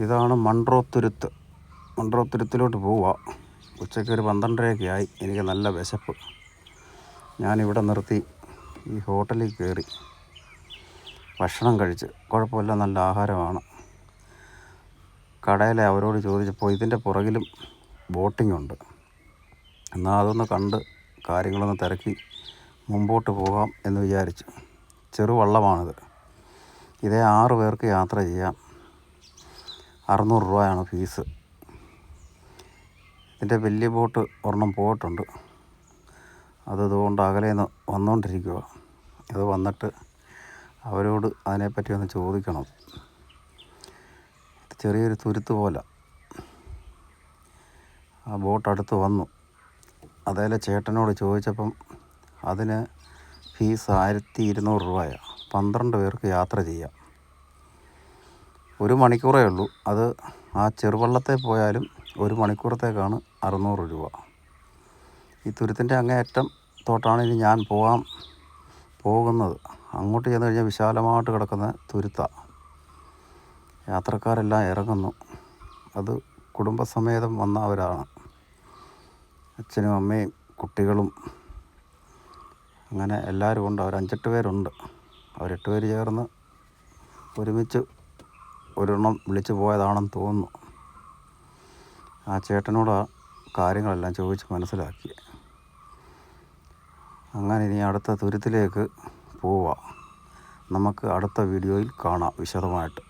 ഇതാണ് മൺട്രോത്തുരുത്ത് മൺട്രോത്തുരുത്തിലോട്ട് പോവുക ഉച്ചയ്ക്ക് ഒരു പന്ത്രണ്ടരയൊക്കെ ആയി എനിക്ക് നല്ല വിശപ്പ്. ഞാനിവിടെ നിർത്തി. ഈ ഹോട്ടലിൽ കയറി. ഭക്ഷണം കഴിച്ച്. കുഴപ്പമില്ല നല്ല ആഹാരമാണ്. കടയിലെ അവരോട് ചോദിച്ചപ്പോൾ ഇതിന്റെ പുറകിലും ബോട്ടിംഗ് ഉണ്ട്. എന്നാൽ അതൊന്ന് കണ്ട് കാര്യങ്ങളൊന്ന് തിരക്കി മുമ്പോട്ട് പോകാം എന്ന് വിചാരിച്ചു. ചെറുവള്ളമാണിത്. ഇതേ ആറ് പേർക്ക് യാത്ര ചെയ്യാം. അറുന്നൂറ് രൂപയാണ് ഫീസ്. ഇതിന്റെ വലിയ ബോട്ട് ഒരെണ്ണം പോയിട്ടുണ്ട്. അത് ഇതുകൊണ്ട് അകലെ നിന്ന് വന്നുകൊണ്ടിരിക്കുക അത് വന്നിട്ട് അവരോട് അതിനെപ്പറ്റി ഒന്ന് ചോദിക്കണം. ചെറിയൊരു തുരുത്ത് പോലെ. ആ ബോട്ട് അടുത്ത് വന്നു. അതേലെ ചേട്ടനോട് ചോദിച്ചപ്പം അതിന് ഫീസ് ആയിരത്തി ഇരുന്നൂറ് രൂപയാണ് പന്ത്രണ്ട് പേർക്ക് യാത്ര ചെയ്യാം. ഒരു മണിക്കൂറേ ഉള്ളൂ. അത് ആ ചെറുവള്ളത്തെ പോയാലും ഒരു മണിക്കൂറത്തേക്കാണ് അറുന്നൂറ് രൂപ. ഈ തുരുത്തിന്റെ അങ്ങേയറ്റം തോട്ടാണ് ഇനി ഞാൻ പോകാൻ പോകുന്നത്. അങ്ങോട്ട് ചെന്ന് കഴിഞ്ഞാൽ വിശാലമായിട്ട് കിടക്കുന്ന തുരുത്ത. യാത്രക്കാരെല്ലാം ഇറങ്ങുന്നു. അത് കുടുംബസമേതം വന്നവരാണ് അച്ഛനും അമ്മയും കുട്ടികളും. അങ്ങനെ എല്ലാവരും ഉണ്ട്. അവർ അഞ്ചെട്ട് പേരുണ്ട്. അവരെട്ട് പേര് ചേർന്ന് ഒരുമിച്ച് ഒരെണ്ണം വിളിച്ചു പോയതാണെന്ന് തോന്നുന്നു. ആ ചേട്ടനോട് കാര്യങ്ങളെല്ലാം ചോദിച്ച് മനസ്സിലാക്കി. അങ്ങനെ ഇനി അടുത്ത തുരുത്തിലേക്ക് പോവാം. നമുക്ക് അടുത്ത വീഡിയോയിൽ കാണാം വിശദമായിട്ട്.